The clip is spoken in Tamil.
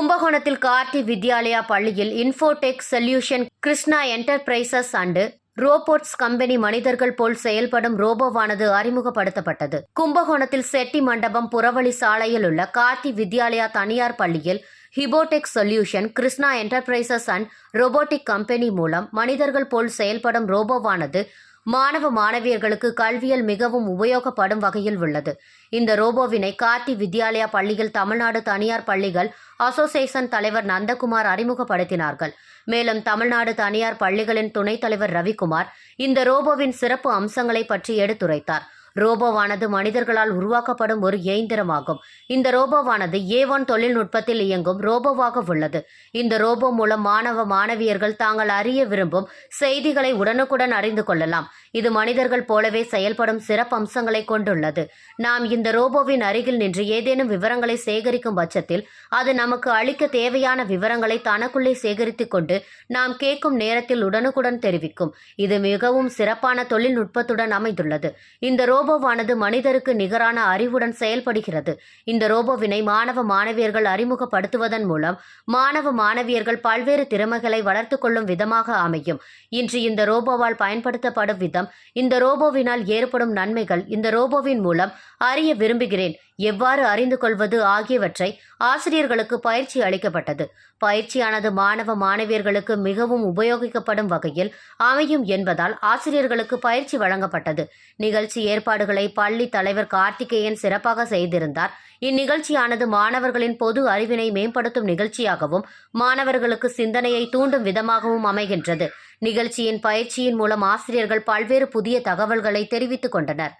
கும்பகோணத்தில் கார்த்தி வித்யாலயா பள்ளியில் Infotech solution Krishna enterprises and robots company மனிதர்கள் போல் செயல்படும் ரோபோவானது அறிமுகப்படுத்தப்பட்டது. கும்பகோணத்தில் செட்டி மண்டபம் புறவழி சாலையில் உள்ள கார்த்தி வித்யாலயா தனியார் பள்ளியில் ஹிபோடெக் solution Krishna enterprises and robotic company மூலம் மனிதர்கள் போல் செயல்படும் ரோபோவானது மாணவ மாணவியர்களுக்கு கல்வியில் மிகவும் உபயோகப்படும் வகையில் உள்ளது. இந்த ரோபோவினை கார்த்தி வித்யாலயா பள்ளியில் தமிழ்நாடு தனியார் பள்ளிகள் அசோசியேஷன் தலைவர் நந்தகுமார் அறிமுகப்படுத்தினார்கள். மேலும் தமிழ்நாடு தனியார் பள்ளிகளின் துணைத் தலைவர் ரவிக்குமார் இந்த ரோபோவின் சிறப்பு அம்சங்களை பற்றி எடுத்துரைத்தார். ரோபோவானது மனிதர்களால் உருவாக்கப்படும் ஒரு இயந்திரமாகும். இந்த ரோபோவானது ஏ ஒன் தொழில்நுட்பத்தில் இயங்கும் ரோபோவாக உள்ளது. இந்த ரோபோ மூலம் மாணவ மாணவியர்கள் தாங்கள் அறிய விரும்பும் செய்திகளை உடனுக்குடன் அறிந்து கொள்ளலாம். இது மனிதர்கள் போலவே செயல்படும் சிறப்பம்சங்களை கொண்டுள்ளது. நாம் இந்த ரோபோவின் அருகில் நின்று ஏதேனும் விவரங்களை சேகரிக்கும் பட்சத்தில் அது நமக்கு அளிக்க தேவையான விவரங்களை தனக்குள்ளே சேகரித்துக் கொண்டு நாம் கேட்கும் நேரத்தில் உடனுக்குடன் தெரிவிக்கும். இது மிகவும் சிறப்பான தொழில்நுட்பத்துடன் அமைந்துள்ளது. இந்த ரோபோவானது மனிதருக்கு நிகரான அறிவுடன் செயல்படுகிறது. இந்த ரோபோவினை மாணவ மாணவியர்கள் அறிமுகப்படுத்துவதன் மூலம் மாணவ மாணவியர்கள் பல்வேறு திறமைகளை வளர்த்து கொள்ளும் விதமாக அமையும். இன்று இந்த ரோபோவால் பயன்படுத்தப்படும் விதம் இந்த ரோபோவினால் ஏற்படும் நன்மைகள் இந்த ரோபோவின் மூலம் அறிய விரும்புகிறேன். எவ்வாறு அறிந்து கொள்வது ஆகியவற்றை ஆசிரியர்களுக்கு பயிற்சி அளிக்கப்பட்டது. பயிற்சியானது மாணவ மாணவியர்களுக்கு மிகவும் உபயோகிக்கப்படும் வகையில் அமையும் என்பதால் ஆசிரியர்களுக்கு பயிற்சி வழங்கப்பட்டது. நிகழ்ச்சி ஏற்பாடுகளை பள்ளி தலைவர் கார்த்திகேயன் சிறப்பாக செய்திருந்தார். இந்நிகழ்ச்சியானது மாணவர்களின் பொது அறிவினை மேம்படுத்தும் நிகழ்ச்சியாகவும் மாணவர்களுக்கு சிந்தனையை தூண்டும் விதமாகவும் அமைகின்றது. நிகழ்ச்சியின் பயிற்சியின் மூலம் ஆசிரியர்கள் பல்வேறு புதிய தகவல்களை தெரிவித்துக் கொண்டனர்.